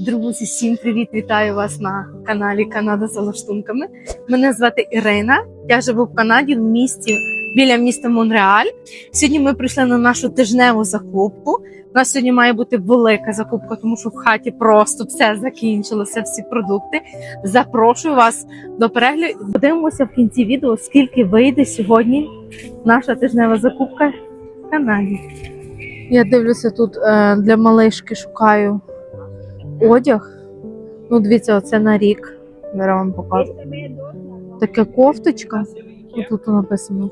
Друзі, всім привіт! Вітаю вас на каналі Канада за лаштунками. Мене звати Ірина. Я живу в Канаді в місті біля міста Монреаль. Сьогодні ми прийшли на нашу тижневу закупку. У нас сьогодні має бути велика закупка, тому що в хаті просто все закінчилося, всі продукти. Запрошую вас до перегляду. Подивимося в кінці відео, скільки вийде сьогодні наша тижнева закупка в Канаді. Я дивлюся тут е, для малишки шукаю одяг. Ну, дивіться, оце на рік. Зараз вам покажу. Така кофточка. Тут написано,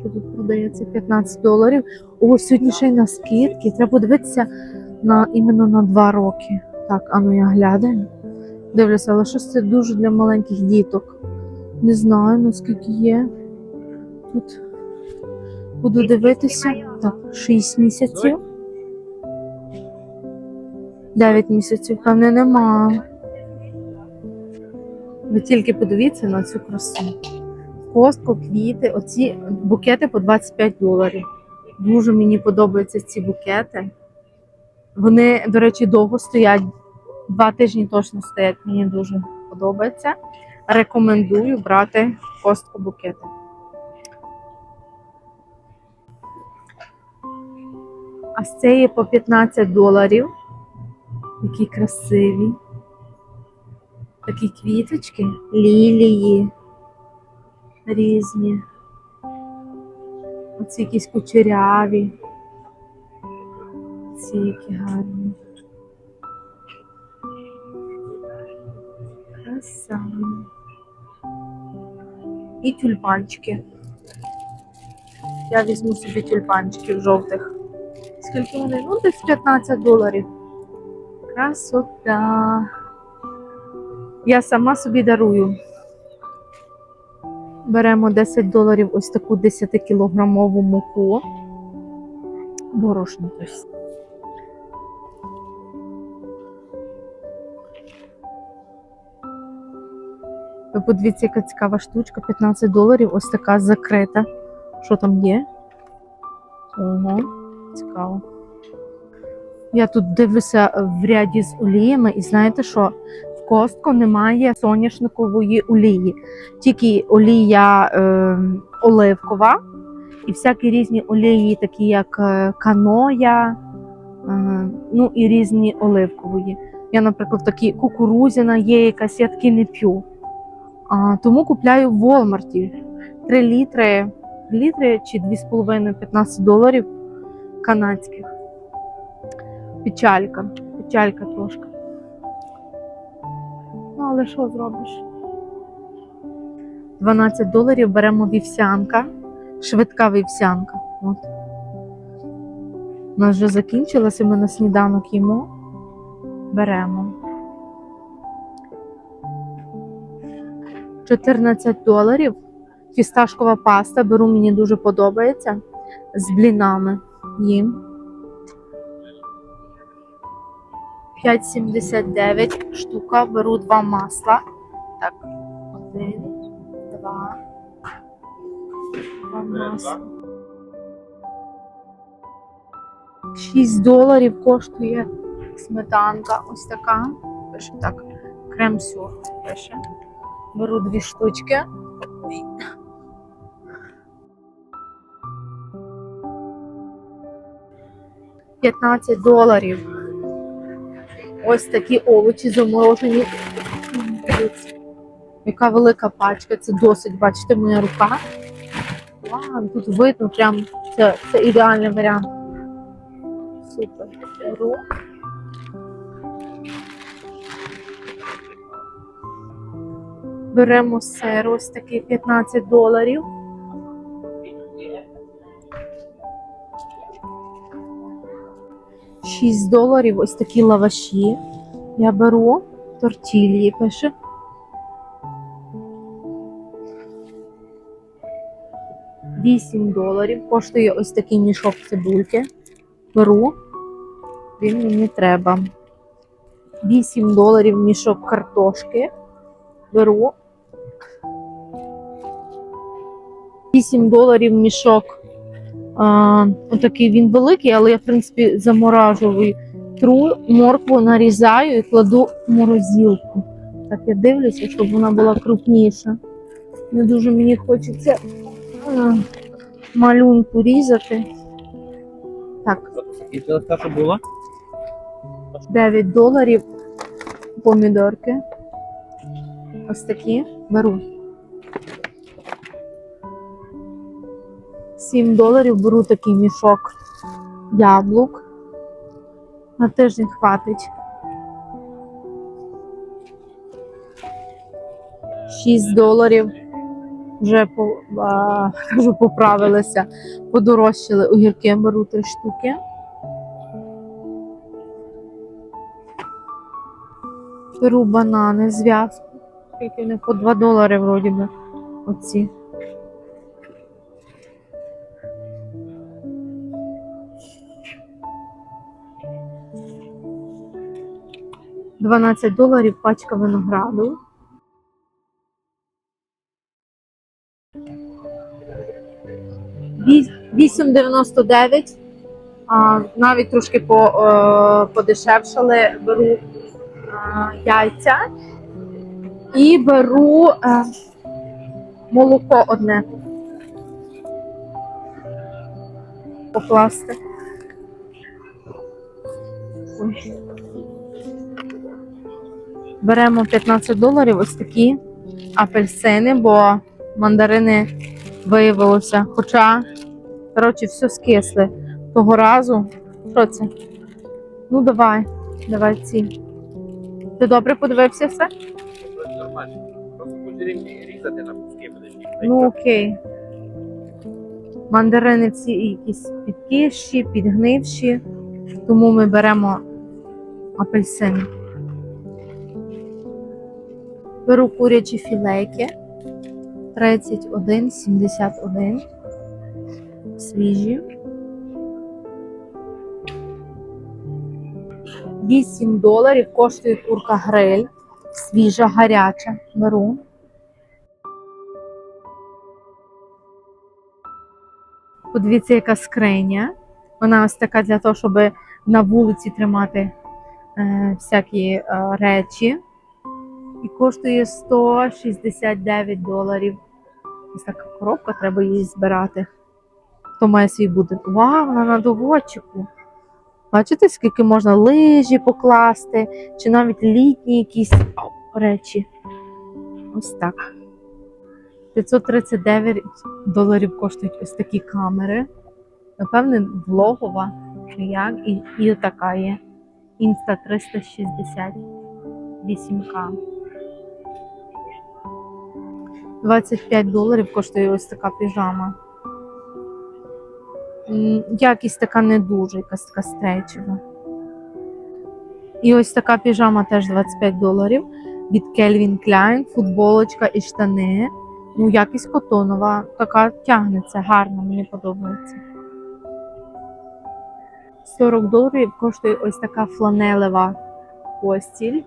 що тут продається 15 доларів. О, сьогодні ще й на скидки. Треба подивитися на іменно на 2 роки. Так, а ну я глядаю. Дивлюся, але щось це дуже для маленьких діток. Не знаю, наскільки є. Тут буду дивитися. Так, 6 місяців. 9 місяців, певне, нема. Ви тільки подивіться на цю красу. Костку, квіти, оці букети по 25 доларів. Дуже мені подобаються ці букети. Вони, до речі, довго стоять. Два тижні точно стоять. Мені дуже подобається. Рекомендую брати костку букети. А з цієї по 15 доларів. Які красиві. Такі квіточки, лілії різні. Оці якісь кучеряві. Ці які гарні. Краса. І тюльпанчики. Я візьму собі тюльпанчиків жовтих. Скільки вони? Ну, десь 15 доларів. Красота. Я сама собі дарую. Беремо 10 доларів ось таку 10-кілограмову муку. Борошно ось. Ви подивіться, яка цікава штучка, 15 доларів, ось така закрита. Що там є? Ого, цікаво. Я тут дивлюся в ряді з оліями, і знаєте що? В Костко немає соняшникової олії, тільки олія е, оливкова і всякі різні олії, такі як е, каноя, е, ну і різні оливкової. Я, наприклад, такі кукурузяна є якась, я такі не п'ю. А, тому купляю в Walmart 3 літри, літри чи 2,5 15 доларів канадських. Печалька, печалька трошки. Ну, але що зробиш? 12 доларів беремо вівсянка, швидка вівсянка. От. У нас вже закінчилося, ми на сніданок їмо. Беремо. 14 доларів. Фісташкова паста. Беру, мені дуже подобається. З блінами їм. 5,79 штука. Беру два масла. Так, один, два. Два масла. 6 доларів коштує сметанка. Ось така. Пише так. Крем-сюр пише. Беру дві штучки. П'ятнадцять доларів. Ось такі овочі заморожені. Яка велика пачка, це досить, бачите, моя рука. Вау, тут видно прям це, це ідеальний варіант. Супер. Беремо сир, ось такий 15 доларів. Шість доларів ось такі лаваші. Я беру тортілії, пише. Вісім доларів. Коштує ось такий мішок цибульки. Беру. Він мені треба. 8 доларів мішок картошки. Беру. 8 доларів мішок. А, отакий він великий, але я, в принципі, заморажую Тру моркву нарізаю і кладу в морозилку. Так я дивлюся, щоб вона була крупніша. Не дуже мені хочеться е, малюнку різати. Так, Закінчилась та, що була? 9 доларів помідорки. Ось такі беру. 7 доларів беру такий мішок яблук. На тиждень хватить. 6 доларів. Вже по, а, кажу, поправилися, подорожчали огірки, беру 3 штуки. Беру банани, зв'язку. Скільки вони по 2 долари вроді би. Оці. Дванадцять доларів пачка винограду. Віс- 8,99. А, навіть трошки по, е, подешевшали. Беру е, яйця і беру е, молоко одне. Покласти. Ой. Беремо 15 доларів ось такі апельсини, бо мандарини виявилося. Хоча, коротше, все скисли того разу. Що це? Ну, давай, давай ці. Ти добре подивився все? Нормально. Просто різати на куски. Ну окей. Мандарини всі якісь підкиші, підгнивші, тому ми беремо апельсини. Беру курячі філейки 31,71. Свіжі. 8 доларів коштує курка гриль. Свіжа, гаряча. Беру. Подивіться, яка скриня. Вона ось така для того, щоб на вулиці тримати е, всякі е, речі. І коштує 169 доларів. Ось така коробка, треба її збирати. Хто має свій будинок? Вау, вона на доводчику. Бачите, скільки можна лижі покласти, чи навіть літні якісь о, речі. Ось так. 539 доларів коштують ось такі камери. Напевне, влогова, чи як, і, і така є. Insta 368К. 25 доларів коштує ось така піжама. Якість така не дуже, якась така стрейчева. І ось така піжама теж 25 доларів від Calvin Klein, футболочка і штани. Ну, якість котонова, така тягнеться, гарно, мені подобається. 40 доларів коштує ось така фланелева постіль.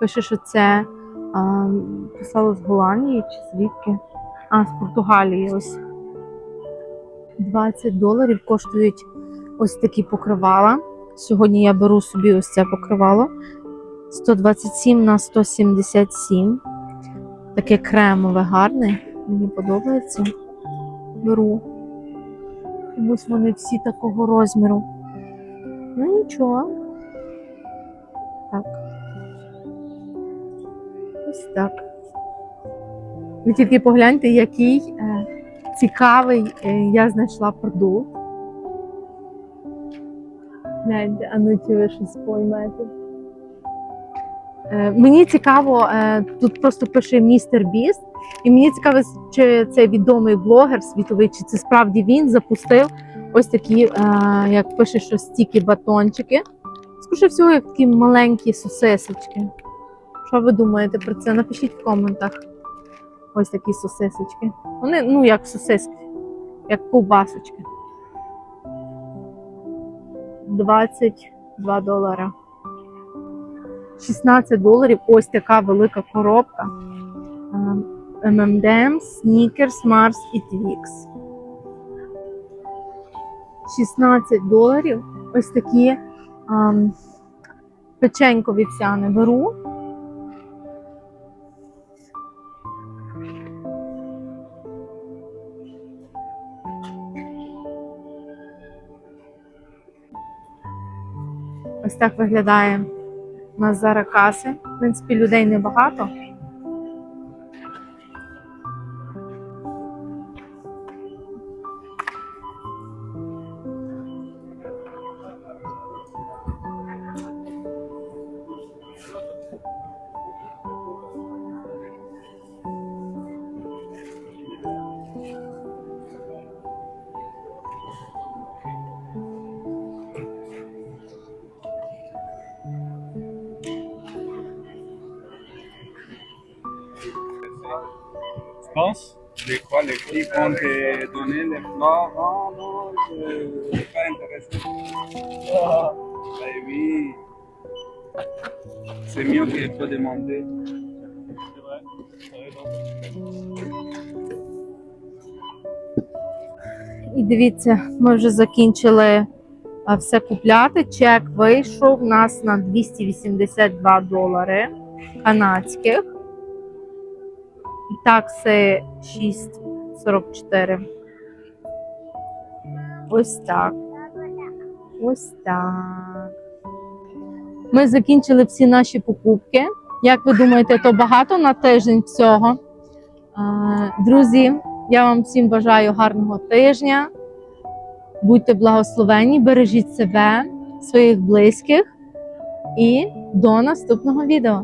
Пише, що це а, писало з Голландії чи звідки? А, з Португалії ось. 20 доларів коштують ось такі покривала. Сьогодні я беру собі ось це покривало. 127 на 177. Таке кремове, гарне. Мені подобається. Беру. Чомусь вони всі такого розміру. Ну нічого. Так. Ось так. Ви тільки погляньте, який е, цікавий е, я знайшла продукт. Гляньте, а ну чи ви щось поймете. Е, мені цікаво, е, тут просто пише містер Біст, і мені цікаво, чи це відомий блогер світовий, чи це справді він запустив ось такі, е, як пише, що стіки батончики. Скоріше всього, як такі маленькі сосисочки. Що ви думаєте про це? Напишіть в коментах. Ось такі сосисочки. Вони, ну, як сосиски, як ковбасочки. 22 долара. 16 доларів ось така велика коробка. Е, M&M's, Snickers, Mars і Twix. 16 доларів ось такі ам, Печенько вівсяне беру. Ось так виглядає у нас зараз каси. В принципі, людей небагато. Pense. Les quoi, les clips vont te donner les plats. Ah non, je suis pas intéressé. Ah, eh oui. C'est mieux qu'il faut demander. C'est vrai. І дивіться, ми вже закінчили все купляти. Чек вийшов у нас на 282 долари канадських. І такси 6,44. Ось так. Ось так. Ми закінчили всі наші покупки. Як ви думаєте, то багато на тиждень всього? Друзі, я вам всім бажаю гарного тижня. Будьте благословені, бережіть себе, своїх близьких і до наступного відео.